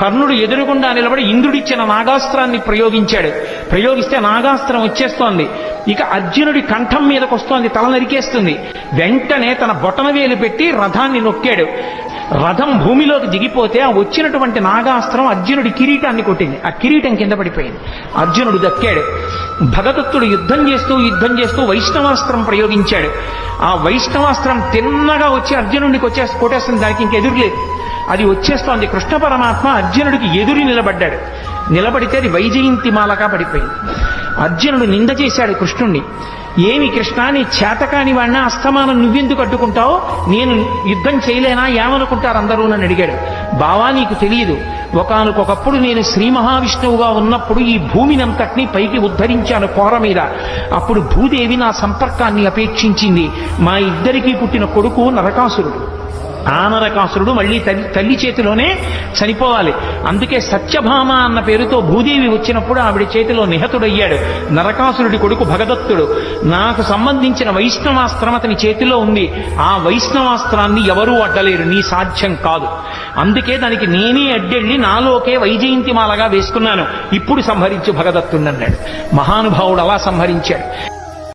కర్ణుడు ఎదురుగుండా నిలబడి ఇంద్రుడిచ్చిన నాగాస్త్రాన్ని ప్రయోగించాడు. ప్రయోగిస్తే నాగాస్త్రం వచ్చేస్తోంది. ఇక అర్జునుడి కంఠం మీదకు వస్తోంది తల నరికేస్తుంది. వెంటనే తన బొటన వేలు పెట్టి రథాన్ని నొక్కాడు. రథం భూమిలోకి దిగిపోతే ఆ వచ్చినటువంటి నాగాస్త్రం అర్జునుడి కిరీటాన్ని కొట్టింది. ఆ కిరీటం కింద పడిపోయింది. అర్జునుడు దక్కాడు. భగదత్తుడు యుద్ధం చేస్తూ యుద్ధం చేస్తూ వైష్ణవాస్త్రం ప్రయోగించాడు. ఆ వైష్ణవాస్త్రం తిన్నగా వచ్చి అర్జునుడికి వచ్చే కొట్టేస్తుంది. దానికి ఇంకెదురులేదు అది వచ్చేస్తోంది. కృష్ణ పరమాత్మ అర్జునుడికి ఎదురు నిలబడ్డాడు. నిలబడితే అది వైజయంతి మాలగా పడిపోయింది. అర్జునుడు నింద చేశాడు కృష్ణుణ్ణి. ఏమి కృష్ణ నీ చేతకాని వాడిన అస్తమానం నువ్వెందుకు అడ్డుకుంటావు? నేను యుద్ధం చేయలేనా? ఏమనుకుంటారు అందరూ నన్ను అడిగాడు. బావా నీకు తెలియదు. ఒకనకొకప్పుడు నేను శ్రీ మహావిష్ణువుగా ఉన్నప్పుడు ఈ భూమినంతటినీ పైకి ఉద్ధరించాను కోర మీద. అప్పుడు భూదేవి నా సంపర్కాన్ని అపేక్షించింది. మా ఇద్దరికీ పుట్టిన కొడుకు నరకాసురుడు. ఆ నరకాసురుడు మళ్ళీ తల్లి తల్లి చేతిలోనే చనిపోవాలి. అందుకే సత్యభామ అన్న పేరుతో భూదేవి వచ్చినప్పుడు ఆవిడ చేతిలో నిహతుడయ్యాడు. నరకాసురుడి కొడుకు భగదత్తుడు. నాకు సంబంధించిన వైష్ణవాస్త్రం అతని చేతిలో ఉంది. ఆ వైష్ణవాస్త్రాన్ని ఎవరూ అడ్డలేరు. నీ సాధ్యం కాదు. అందుకే దానికి నేనే అడ్డెళ్ళి నాలోకే వైజయంతిమాలగా వేసుకున్నాను. ఇప్పుడు సంహరించు భగదత్తుడు అన్నాడు. మహానుభావుడు అలా సంహరించాడు.